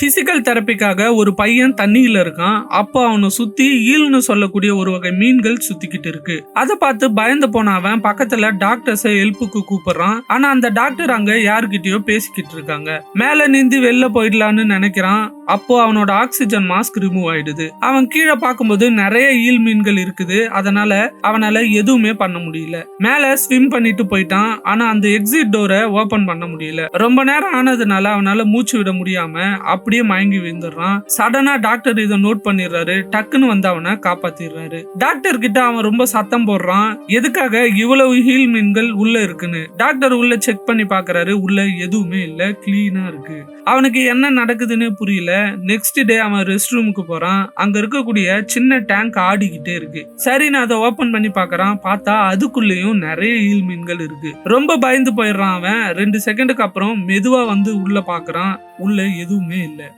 Physical தெரப்பிக்காக ஒரு பையன் தண்ணியில இருக்கான். அப்போ அவனை சுத்தி ஈல்னு சொல்லக்கூடிய ஒரு வகை மீன்கள் சுத்திக்கிட்டு இருக்கு. அதை பார்த்து பயந்து போன அவன் பக்கத்துல டாக்டர்ஸை ஹெல்ப்புக்கு கூப்பிடுறான். ஆனா அந்த டாக்டர் அங்க யாருக்கிட்டயோ பேசிக்கிட்டு இருக்காங்க. மேல நீந்தி வெளில போயிடலான்னு நினைக்கிறான். அப்போ அவனோட ஆக்சிஜன் மாஸ்க் ரிமூவ் ஆயிடுது. அவன் கீழே பார்க்கும்போது நிறைய ஈல் மீன்கள் இருக்குது. அதனால அவனால எதுவுமே பண்ண முடியல. மேல ஸ்விம் பண்ணிட்டு போயிட்டான். ஆனா அந்த எக்ஸிட் டோரை ஓபன் பண்ண முடியல. ரொம்ப நேரம் ஆனதுனால அவனால மூச்சு விட முடியாம அப்படியே மயங்கி விழுந்துடுறான். சடனா டாக்டர் இதை நோட் பண்ணிடுறாரு. டக்குன்னு வந்து அவனை காப்பாத்திடுறாரு. டாக்டர் கிட்ட அவன் ரொம்ப சத்தம் போடுறான். எதுக்காக இவ்வளவு ஹீல் மீன்கள் உள்ள இருக்குன்னு. டாக்டர் உள்ள செக் பண்ணி பாக்குறாரு உள்ள எதுவுமே இல்ல. கிளீனா இருக்கு. அவனுக்கு என்ன நடக்குதுன்னு புரியல. நெக்ஸ்ட் டே அவன் ரெஸ்ட் ரூமுக்கு போறான். அங்க இருக்கக்கூடிய சின்ன டேங்க் ஆடிக்கிட்டே இருக்கு. சரி நான் அதை ஓபன் பண்ணி பாக்குறான் பார்த்தா அதுக்குள்ளேயும் நிறைய ஈல் மீன்கள் இருக்கு. ரொம்ப பயந்து போயிடுறான் அவன். ரெண்டு செகண்டுக்கு அப்புறம் மெதுவா வந்து உள்ள பாக்குறான் உள்ள எதுவுமே இல்ல.